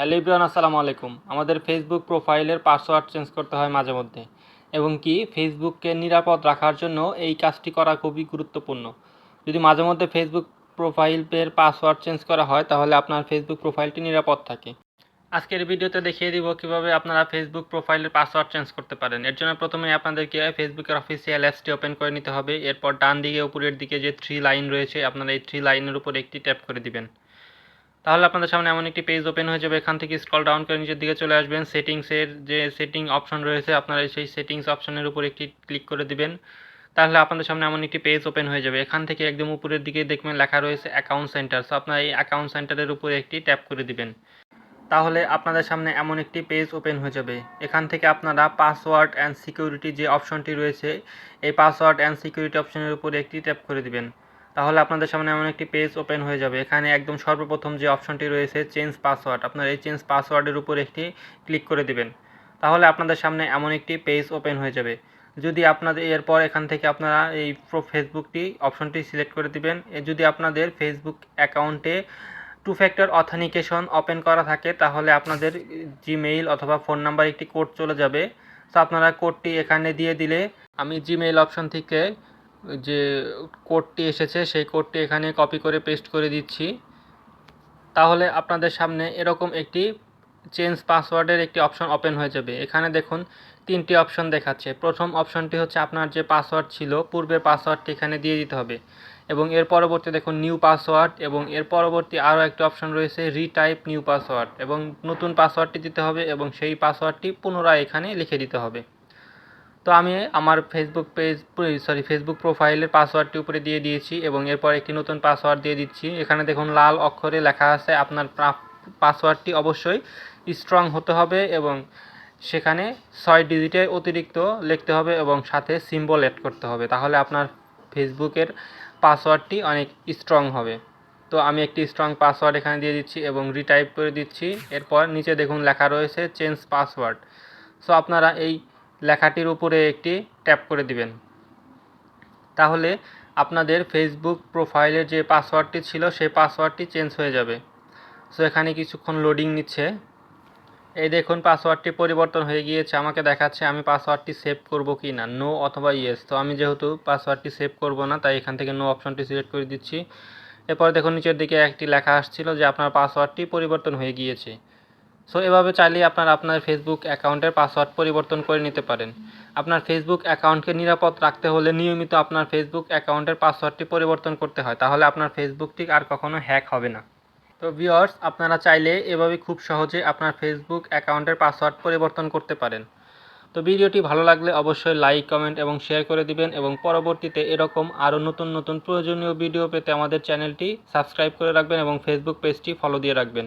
Hello Ibran আসসালামু আলাইকুম। আমাদের ফেসবুক প্রোফাইলের পাসওয়ার্ড চেঞ্জ করতে হয় মাঝে মধ্যে। এবং কি ফেসবুককে নিরাপদ রাখার জন্য এই কাজটি করা খুবই গুরুত্বপূর্ণ। যদি মাঝে মধ্যে ফেসবুক প্রোফাইলের পাসওয়ার্ড চেঞ্জ করা হয়, তাহলে আপনার ফেসবুক প্রোফাইলটি নিরাপদ থাকে। আজকের ভিডিওতে দেখিয়ে দিব কীভাবে আপনারা ফেসবুক প্রোফাইলের পাসওয়ার্ড চেঞ্জ করতে পারেন। এর জন্য প্রথমে আপনাদেরকে ফেসবুকের অফিসিয়াল অ্যাপসটি ওপেন করে নিতে হবে। এরপর ডান দিকে, উপরের দিকে যে থ্রি লাইন রয়েছে, আপনারা এই থ্রি লাইনের উপর একটি ট্যাপ করে দিবেন। তাহলে আপনাদের সামনে এমন একটি পেজ ওপেন হয়ে যাবে, এখান থেকে স্ক্রল ডাউন করে নিচের দিকে চলে আসবেন। সেটিংসের যে সেটিং অপশন রয়েছে, আপনারা সেই সেটিংস অপশনের উপর একটি ক্লিক করে দিবেন। তাহলে আপনাদের সামনে এমন একটি পেজ ওপেন হয়ে যাবে। এখান থেকে একদম উপরের দিকে দেখবেন লেখা রয়েছে অ্যাকাউন্ট সেন্টার সো আপনারা এই অ্যাকাউন্ট সেন্টারের উপরে একটি ট্যাপ করে দিবেন। তাহলে আপনাদের সামনে এমন একটি পেজ ওপেন হয়ে যাবে। এখান থেকে আপনারা পাসওয়ার্ড অ্যান্ড সিকিউরিটি যে অপশনটি রয়েছে, এই পাসওয়ার্ড অ্যান্ড সিকিউরিটি অপশনের উপরে একটি ট্যাপ করে দিবেন। তাহলে আপনাদের সামনে এমন একটি পেজ ওপেন হয়ে যাবে। এখানে একদম সর্বপ্রথম যে অপশনটি রয়েছে চেঞ্জ পাসওয়ার্ড আপনার এই চেঞ্জ পাসওয়ার্ডের উপর একটি ক্লিক করে দিবেন। তাহলে আপনাদের সামনে এমন একটি পেজ ওপেন হয়ে যাবে। যদি আপনাদের, এরপর এখান থেকে আপনারা এই প্রো ফেসবুকটি অপশনটি সিলেক্ট করে দিবেন। যদি আপনাদের ফেসবুক অ্যাকাউন্টে টু ফ্যাক্টর অথেনিকেশন ওপেন করা থাকে, তাহলে আপনাদের জিমেইল অথবা ফোন নাম্বার একটি কোড চলে যাবে। তো আপনারা কোডটি এখানে দিয়ে দিলে, আমি জিমেইল অপশন থেকে যে কোডটি এসেছে, সেই কোডটি এখানে কপি করে পেস্ট করে দিচ্ছি। তাহলে আপনাদের সামনে এরকম একটি চেঞ্জ পাসওয়ার্ডের একটি অপশন ওপেন হয়ে যাবে। এখানে দেখুন, তিনটি অপশন দেখাচ্ছে। প্রথম অপশনটি হচ্ছে আপনার যে পাসওয়ার্ড ছিল, পূর্বের পাসওয়ার্ডটি এখানে দিয়ে দিতে হবে। এবং এর পরবর্তী দেখুন নিউ পাসওয়ার্ড এবং এর পরবর্তী আরও একটি অপশন রয়েছে রিটাইপ নিউ পাসওয়ার্ড এবং নতুন পাসওয়ার্ডটি দিতে হবে এবং সেই পাসওয়ার্ডটি পুনরায় এখানে লিখে দিতে হবে। তো আমি আমার ফেসবুক পেজ সরি ফেসবুক প্রোফাইলের পাসওয়ার্ডটি উপরে দিয়ে দিয়েছি এবং এরপর একটি নতুন পাসওয়ার্ড দিয়ে দিচ্ছি। এখানে দেখুন লাল অক্ষরে লেখা আছে আপনার পাসওয়ার্ডটি অবশ্যই স্ট্রং হতে হবে এবং সেখানে ছয় ডিজিটের অতিরিক্ত লিখতে হবে এবং সাথে সিম্বল অ্যাড করতে হবে। তাহলে আপনার ফেসবুকের পাসওয়ার্ডটি অনেক স্ট্রং হবে। তো আমি একটি স্ট্রং পাসওয়ার্ড এখানে দিয়ে দিচ্ছি এবং রিটাইপ করে দিচ্ছি। এরপর নিচে দেখুন লেখা রয়েছে চেঞ্জ পাসওয়ার্ড সো আপনারা এই লেখাটির উপরে একটি ট্যাপ করে দিবেন। তাহলে আপনাদের ফেসবুক প্রোফাইলের যে পাসওয়ার্ডটি ছিল, সেই পাসওয়ার্ডটি চেঞ্জ হয়ে যাবে। সো এখানে কিছুক্ষণ লোডিং নিচ্ছে। এই দেখুন পাসওয়ার্ডটি পরিবর্তন হয়ে গিয়েছে। আমাকে দেখাচ্ছে আমি পাসওয়ার্ডটি সেভ করব কি না নো অথবা ইয়েস তো আমি যেহেতু পাসওয়ার্ডটি সেভ করব না, তাই এখান থেকে নো অপশনটি সিলেক্ট করে দিচ্ছি। এরপর দেখুন, নিচের দিকে একটি লেখা আসছিল যে আপনার পাসওয়ার্ডটি পরিবর্তন হয়ে গিয়েছে। সো এভাবে চাইলেই আপনারা আপনার ফেসবুক অ্যাকাউন্টের পাসওয়ার্ড পরিবর্তন করে নিতে পারেন। আপনার ফেসবুক অ্যাকাউন্টকে নিরাপদ রাখতে হলে নিয়মিত আপনার ফেসবুক অ্যাকাউন্টের পাসওয়ার্ডটি পরিবর্তন করতে হয়। তাহলে আপনার ফেসবুকটি আর কখনো হ্যাক হবে না। তো ভিওর্স আপনারা চাইলে এভাবে খুব সহজে আপনার ফেসবুক অ্যাকাউন্টের পাসওয়ার্ড পরিবর্তন করতে পারেন। তো ভিডিওটি ভালো লাগলে অবশ্যই লাইক কমেন্ট এবং শেয়ার করে দিবেন এবং পরবর্তীতে এরকম আরও নতুন নতুন প্রয়োজনীয় ভিডিও পেতে আমাদের চ্যানেলটি সাবস্ক্রাইব করে রাখবেন এবং ফেসবুক পেজটি ফলো দিয়ে রাখবেন।